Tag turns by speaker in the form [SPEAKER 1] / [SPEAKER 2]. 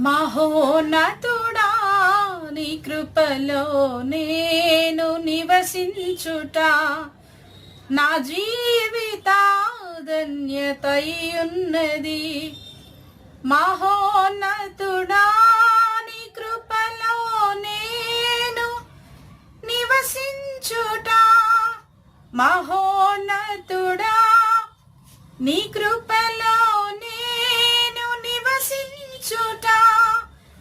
[SPEAKER 1] మహోన్నతుడా నీ కృపలో నేను నివసించుట. నా జీవిత ధన్యతయున్నది మహోన్నతుడా నీ కృపలో నేను నివసించుట. మహోన్నతుడా నీ కృపలో